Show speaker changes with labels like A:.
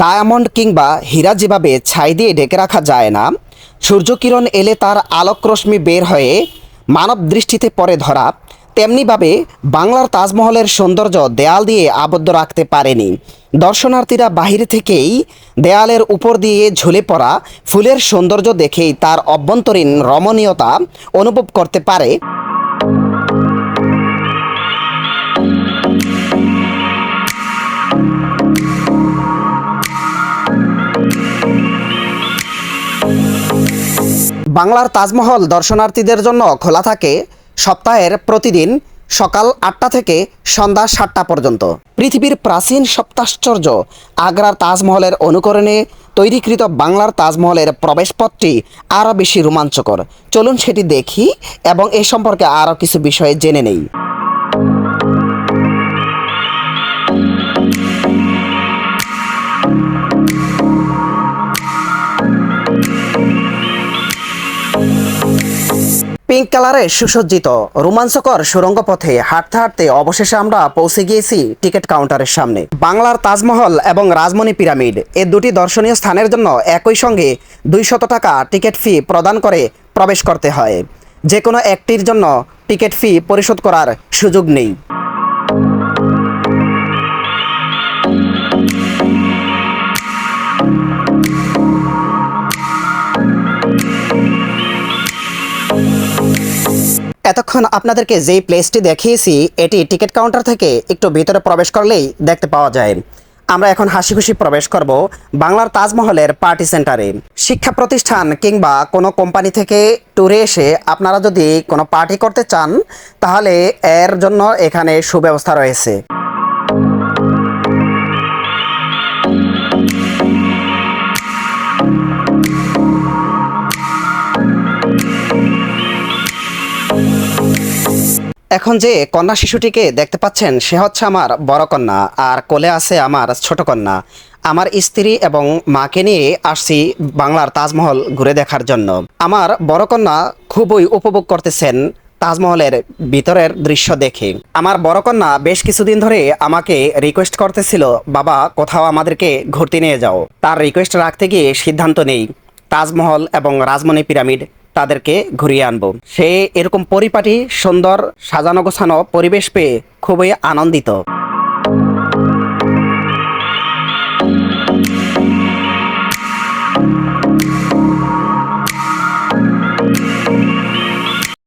A: Diamond কিংবা হীরা যেভাবে ছাই দিয়ে ঢেকে রাখা যায় না, সূর্যকিরণ এলে তার আলোক রশ্মি বের হয়ে মানব দৃষ্টিতে পড়ে ধরা, তেমনিভাবে বাংলার তাজমহলের সৌন্দর্য দেয়াল দিয়ে আবদ্ধ রাখতে পারেনি। দর্শনার্থীরা বাহিরে থেকেই দেয়ালের উপর দিয়ে ঝুলে পড়া ফুলের সৌন্দর্য দেখেই তার অভ্যন্তরীণ রমণীয়তা অনুভব করতে পারে। বাংলার তাজমহল দর্শনার্থীদের জন্য খোলা থাকে সপ্তাহের প্রতিদিন সকাল আটটা থেকে সন্ধ্যা সাতটা পর্যন্ত। পৃথিবীর প্রাচীন সপ্তাশ্চর্য আগ্রার তাজমহলের অনুকরণে তৈরিকৃত বাংলার তাজমহলের প্রবেশপথটি আরও বেশি রোমাঞ্চকর। চলুন সেটি দেখি এবং এ সম্পর্কে আরও কিছু বিষয়ে জেনে নেই। পিঙ্ক কালারে সুসজ্জিত। রোমাঞ্চকর সুরঙ্গ পথে হাঁটতে হাঁটতে অবশেষে আমরা পৌঁছে গিয়েছি টিকিট কাউন্টারের সামনে। বাংলার তাজমহল এবং রাজমণি পিরামিড, এ দুটি দর্শনীয় স্থানের জন্য একই সঙ্গে দুইশত টাকা টিকিট ফি প্রদান করে প্রবেশ করতে হয়। যে কোনো একটির জন্য টিকিট ফি পরিশোধ করার সুযোগ নেই। এতক্ষণ আপনাদেরকে যেই প্লেসটি দেখিয়েছি, এটি টিকিট কাউন্টার থেকে একটু ভিতরে প্রবেশ করলেই দেখতে পাওয়া যায়। আমরা এখন হাসি খুশি প্রবেশ করব বাংলার তাজমহলের পার্টি সেন্টারে শিক্ষা প্রতিষ্ঠান কিংবা কোনো কোম্পানি থেকে ট্যুরে এসে আপনারা যদি কোনো পার্টি করতে চান, তাহলে এর জন্য এখানে সুব্যবস্থা রয়েছে। এখন যে কন্যা শিশুটিকে দেখতে পাচ্ছেন, সে হচ্ছে আমার বড় কন্যা আর কোলে আছে আমার ছোট কন্যা। আমার স্ত্রী এবং মাকে নিয়ে আসছি বাংলার তাজমহল ঘুরে দেখার জন্য। আমার বড় কন্যা খুবই উপভোগ করতেছেন তাজমহলের ভিতরের দৃশ্য দেখে। আমার বড় কন্যা বেশ কিছুদিন ধরে আমাকে রিকোয়েস্ট করতেছিল, বাবা, কোথাও আমাদেরকে ঘুরতে নিয়ে যাও। তার রিকোয়েস্ট রাখতে গিয়ে সিদ্ধান্ত নেই। তাজমহল এবং রাজমণি পিরামিড তাদেরকে ঘুরিয়ে আনব। সে এরকম পরিপাটি সুন্দর সাজানো গোছানো পরিবেশ পেয়ে খুবই আনন্দিত।